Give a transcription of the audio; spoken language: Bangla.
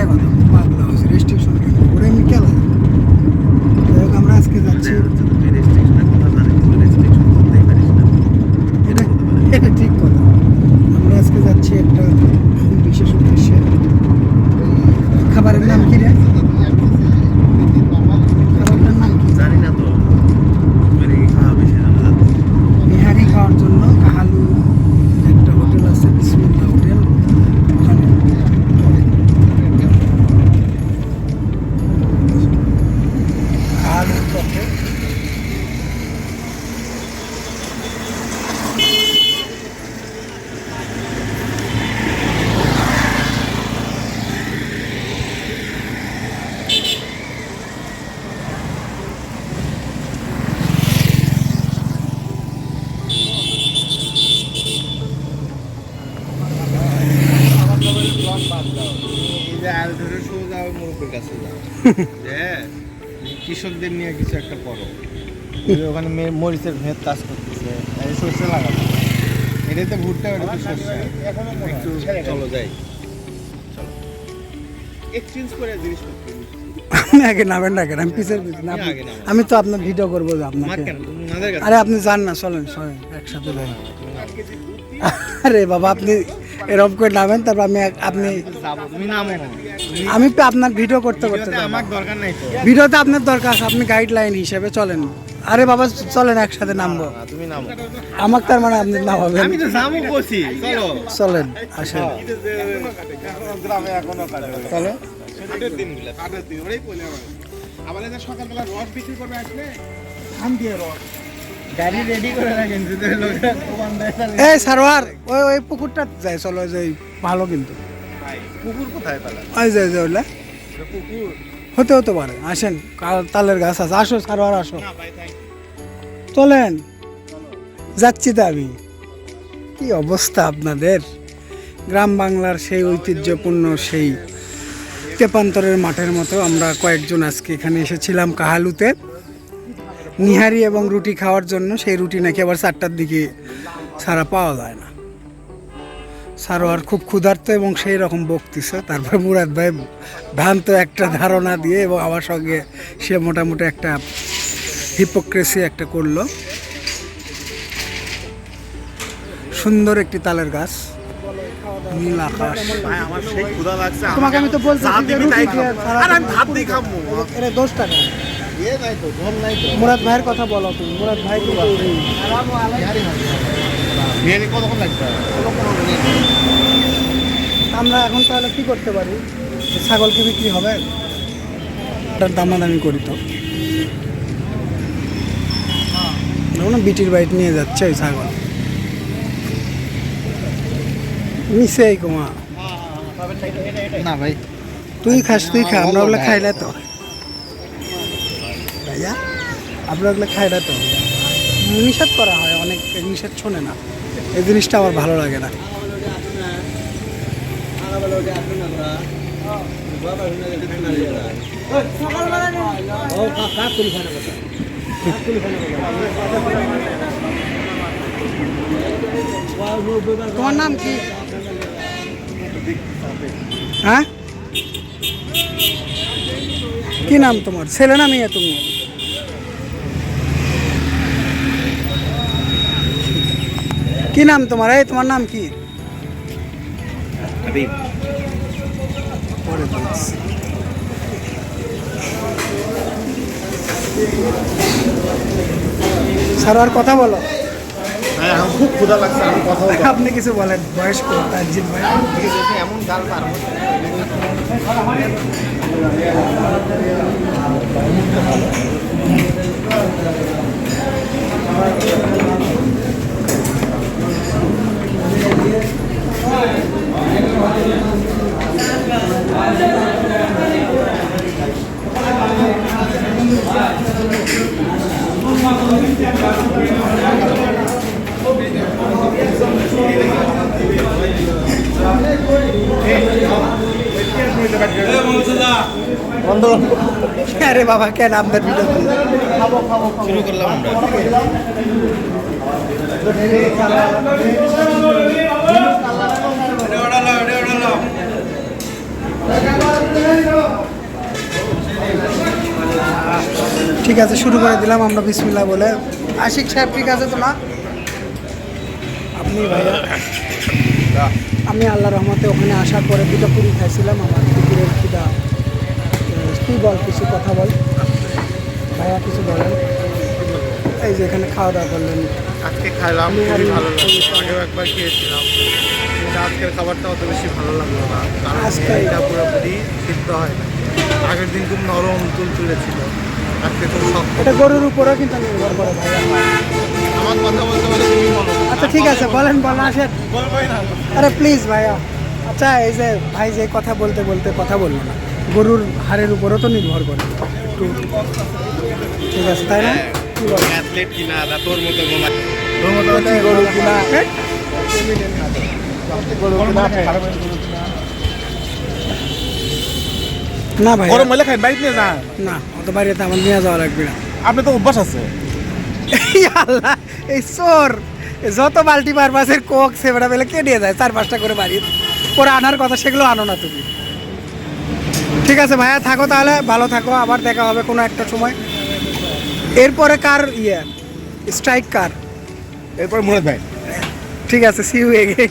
Chévere. কৃষকদের নিয়ে কিছু একটা করো। ওখানে মরিচের ভেদ কাজ করতেছে সর্ষে লাগাবো। এটাতে ভুট্টা ওটাতে সর্ষে। একটু চলো যাই। চলো। এক্সচেঞ্জ করে জিনিসপত্র আপনি আগে নামেন না কেন আমি পিছের পিছনে তো আপনার ভিডিও করব যে আপনাকে। আরে আপনি যান না চলেন চলেন একসাথে যাই আরে বাবা আপনি এরকম করে নামেন তারপর আমি আপনি নামো আমি তো আপনার ভিডিও করতে করতে ভিডিওতে যাব। আমার দরকার নাই তো ভিডিওতে আপনার দরকার আছে আপনি গাইডলাইন হিসেবে চলেন। আরে বাবা চলেন একসাথে নামবো। না, তুমি নামো আমার তার মানে আপনি নামাবেন। আমি তো যাব বলছি চলো। চলেন আসেন। গ্রামে এখনও কাটে চলো কাটের দিনগুলো কাঠের দিন ওরাই বলে আমার। আবার সকালবেলা রস বিক্রি করবে আসলে ধান দিয়ে রস গাড়ি রেডি করে রাখেন এই সারোয়ার ওই ওই পুকুরটা যাই চলো ওই যে ভালো কিন্তু। পুকুর কোথায় পেলা? ওই যে ওই যে পুকুর হতে হতে পারে আসেন কাল- তালের গাছ আছে আসো সারোয়ার আসো। চলেন যাচ্ছি তো আমি। কি অবস্থা আপনাদের? গ্রাম বাংলার সেই ঐতিহ্যপূর্ণ সেই তেপান্তরের মাঠের মতো আমরা কয়েকজন আজকে এখানে এসেছিলাম কাহালুতে। নিহারি এবং রুটি খাওয়ার জন্য সেই রুটি নাকি আবার চারটার দিকে সারা পাওয়া যায় না। সারোয়ার খুব ক্ষুধার্ত এবং সেই রকম বকতিছে। তারপর মুরাদ ভাই ভ্রান্ত একটা ধারণা দিয়ে এবং আমার সঙ্গে সে মোটামুটি একটা হিপোক্রেসি একটা করল। সুন্দর একটি তালের গাছ। নীল আকাশ। আমার সেই ক্ষুধা লাগছে তোমাকে আমি তো বলছি টাকা মুরাদ ভাইয়ের কথা বলো তুমি মুরাদ ভাই লাগবে? আমরা এখন তাহলে কি করতে পারি? ছাগল কি বিক্রি হবে? এটার দামাদামি করি তো। বিটির বাইট নিয়ে যাচ্ছে ওই ছাগল। মিশে কুমা। না ভাই। তুই খাস তুই খা আমরা ওগুলো খাইলে তো। ভাইয়া। আমরা ওগুলো খাইলে তো? নিষেধ করা হয়, অনেক নিষেধ শোনে না। এই জিনিসটা আমার ভালো লাগে না। তোমার নাম কি? হ্যাঁ? কি নাম তোমার? ছেলে না মেয়ে তুমি? কি নাম তোমার? এই তোমার নাম কি? স্যার আর কথা বলো। খুব ক্ষুধা লাগছে আমি কথা আপনি কিছু বলেন বয়স্ক তাজিদ ভাই। এমন গাল পার বন্ধ। আরে বাবা কেন আপনার ভিডিও শুরু করলাম আমরা। ঠিক আছে শুরু করে দিলাম আমরা বিসমিল্লাহ বলে। আশিক সাহেব ঠিক আছে তো না? আপনি ভাইয়া আমি আল্লাহ রহমতে ওখানে আসার পরে দুটো পুরি খাইছিলাম আমার দুপুরের খিদা। তুই বল কিছু কথা বল। ভাইয়া কিছু বলেন এই যে এখানে খাওয়া দাওয়া করলেন। আজকে খাইলাম খুবই ভালো লাগল। আগেও একবার খেয়েছিলাম। কিন্তু আজকের খাবারটা অত বেশি ভালো লাগল না কারণ আজকে- এটা পুরোপুরি সিদ্ধ হয় না আগের দিন খুব নরম তুল ছিল। আজকে খুব শক্ত এটা গরুর উপরেও কিন্তু নির্ভর করে ভাইয়া। আমার কথা বলতে বলে তুমি বলো। আচ্ছা ঠিক আছে বলেন বলেন আসেন। আরে প্লিজ ভাইয়া। আচ্ছা এই যে ভাই যে কথা বলতে বলতে কথা বলল না। গরুর হাড়ের উপরও তো নির্ভর করে। একটু ঠিক আছে তাই না? বল কিনা না তোর মতো গোলা। তোর মতো হচ্ছে গরু কিনা? না ভাই। গরম হলে খাই বাইক নিয়ে যান না অত বাড়িতে আমার নিয়ে যাওয়া লাগবে না। আপনি তো অভ্যাস আছে। এই আল্লাহ এই চোর। যত বালতি পারপাসের কোক সেবেটা পেলে কে নিয়ে যায়? চার পাঁচটা করে বাড়ি পরে আনার কথা সেগুলো আনো না তুমি। ঠিক আছে ভাইয়া থাকো তাহলে ভালো থাকো আবার দেখা হবে কোনো একটা সময়। এরপরে কার ইয়ে? স্ট্রাইক কার? এরপর মুরাদ ভাই। ঠিক আছে সি ইউ এগেইন